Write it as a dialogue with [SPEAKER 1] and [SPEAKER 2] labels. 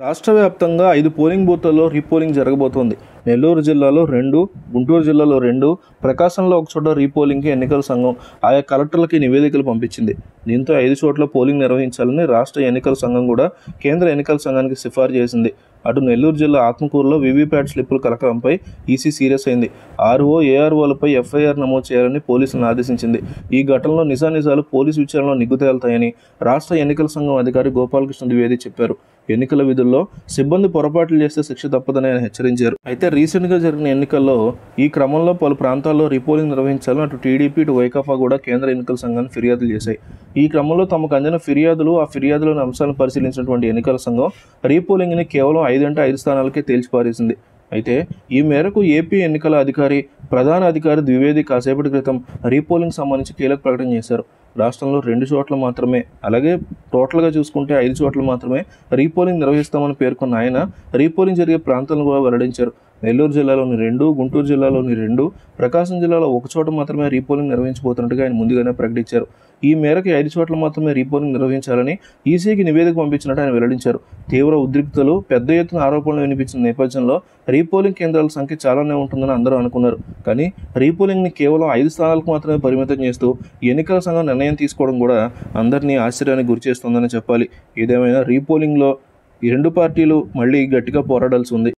[SPEAKER 1] రాష్ట్ర వ్యాప్తంగా ఐదు పోలింగ్ బూత్లలో రీపోలింగ్ జరగబోతోంది. నెల్లూరు జిల్లాలో రెండు గుంటూరు జిల్లాలో రెండు ప్రకాశంలో ఒక చోట రీపోలింగ్కి ఎన్నికల సంఘం ఆయా కలెక్టర్లకి నివేదికలు పంపించింది. దీంతో ఐదు చోట్ల పోలింగ్ నిర్వహించాలని రాష్ట్ర ఎన్నికల సంఘం కూడా కేంద్ర ఎన్నికల సంఘానికి సిఫారు చేసింది. అటు నెల్లూరు జిల్లా ఆత్మకూరులో వీవీప్యాట్ స్లిప్పుల కలకలంపై ఈసీ సీరియస్ అయింది. ఆర్ఓ ఏఆర్ఓలపై ఎఫ్ఐఆర్ నమోదు చేయాలని పోలీసులను ఆదేశించింది. ఈ ఘటనలో నిజానిజాలు పోలీసు విచారణలో నిగ్గు తేలుతాయని రాష్ట్ర ఎన్నికల సంఘం అధికారి గోపాలకృష్ణ ద్వివేది చెప్పారు. ఎన్నికల విధుల్లో సిబ్బంది పొరపాట్లు చేస్తే శిక్ష తప్పదని ఆయన హెచ్చరించారు. అయితే రీసెంట్గా జరిగిన ఎన్నికల్లో ఈ క్రమంలో పలు ప్రాంతాల్లో రీపోలింగ్ నిర్వహించాలని అటు టీడీపీ ఇటు వైకాఫా కూడా కేంద్ర ఎన్నికల సంఘాన్ని ఫిర్యాదులు చేశాయి. ఈ క్రమంలో తమకు అందిన ఫిర్యాదులు ఆ ఫిర్యాదులోని అంశాలను పరిశీలించినటువంటి ఎన్నికల సంఘం రీపోలింగ్ని కేవలం ఐదంటే ఐదు స్థానాలకే తేల్చిపారేసింది. అయితే ఈ మేరకు ఏపీ ఎన్నికల అధికారి ప్రధాన అధికారి ద్వివేది కాసేపటి క్రితం రీపోలింగ్ సంబంధించి కీలక ప్రకటన చేశారు. రాష్ట్రంలో రెండు చోట్ల మాత్రమే అలాగే టోటల్గా చూసుకుంటే ఐదు చోట్ల మాత్రమే రీపోలింగ్ నిర్వహిస్తామని పేర్కొన్న ఆయన రీపోలింగ్ జరిగే ప్రాంతాలను కూడా వెల్లడించారు. నెల్లూరు జిల్లాలోని రెండు గుంటూరు జిల్లాలోని రెండు ప్రకాశం జిల్లాలో ఒక చోట మాత్రమే రీపోలింగ్ నిర్వహించబోతున్నట్టుగా ఆయన ముందుగానే ప్రకటించారు. ఈ మేరకు ఐదు చోట్ల మాత్రమే రీపోలింగ్ నిర్వహించాలని ఈసీకి నివేదిక పంపించినట్టు ఆయన వెల్లడించారు. తీవ్ర ఉద్రిక్తలు పెద్ద ఎత్తున ఆరోపణలు వినిపించిన నేపథ్యంలో రీపోలింగ్ కేంద్రాల సంఖ్య చాలానే ఉంటుందని అందరూ అనుకున్నారు. కానీ రీపోలింగ్ని కేవలం ఐదు స్థానాలకు మాత్రమే పరిమితం చేస్తూ ఎన్నికల సంఘం నిర్ణయం తీసుకోవడం కూడా అందరినీ ఆశ్చర్యానికి గురిచేస్తుందని చెప్పాలి. ఏదేమైనా రీపోలింగ్లో ఈ రెండు పార్టీలు మళ్ళీ గట్టిగా పోరాడాల్సి ఉంది.